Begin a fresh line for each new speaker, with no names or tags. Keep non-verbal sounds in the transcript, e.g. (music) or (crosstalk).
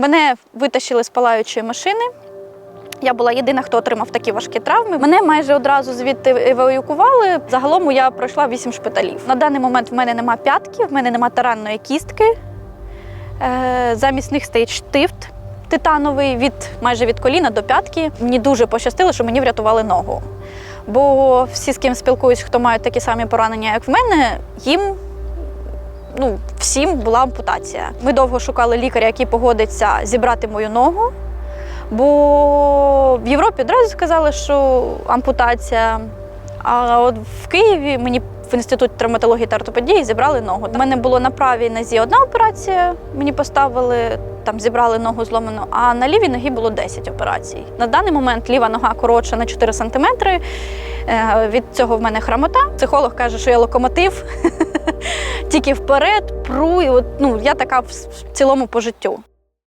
Мене витащили з палаючої машини. Я була єдина, хто отримав такі важкі травми. Мене майже одразу звідти евакуювали. Загалом я пройшла вісім шпиталів. На даний момент в мене нема п'ятки, в мене нема таранної кістки. Е, замість них стоїть штифт титановий від майже від коліна до п'ятки. Мені дуже пощастило, що мені врятували ногу. Бо всі, з ким спілкуюсь, хто мають такі самі поранення, як в мене, їм ну, всім була ампутація. Ми довго шукали лікаря, який погодиться зібрати мою ногу. Бо в Європі одразу сказали, що ампутація. А от в Києві мені в інституті травматології та ортопедії зібрали ногу. У мене було на правій нозі одна операція, мені поставили, там зібрали ногу зломану, а на лівій ногі було 10 операцій. На даний момент ліва нога коротша на 4 сантиметри. Е, Від цього в мене храмота. Психолог каже, що я локомотив, (laughs) тільки вперед, пру. І от, ну, я така в цілому по життю.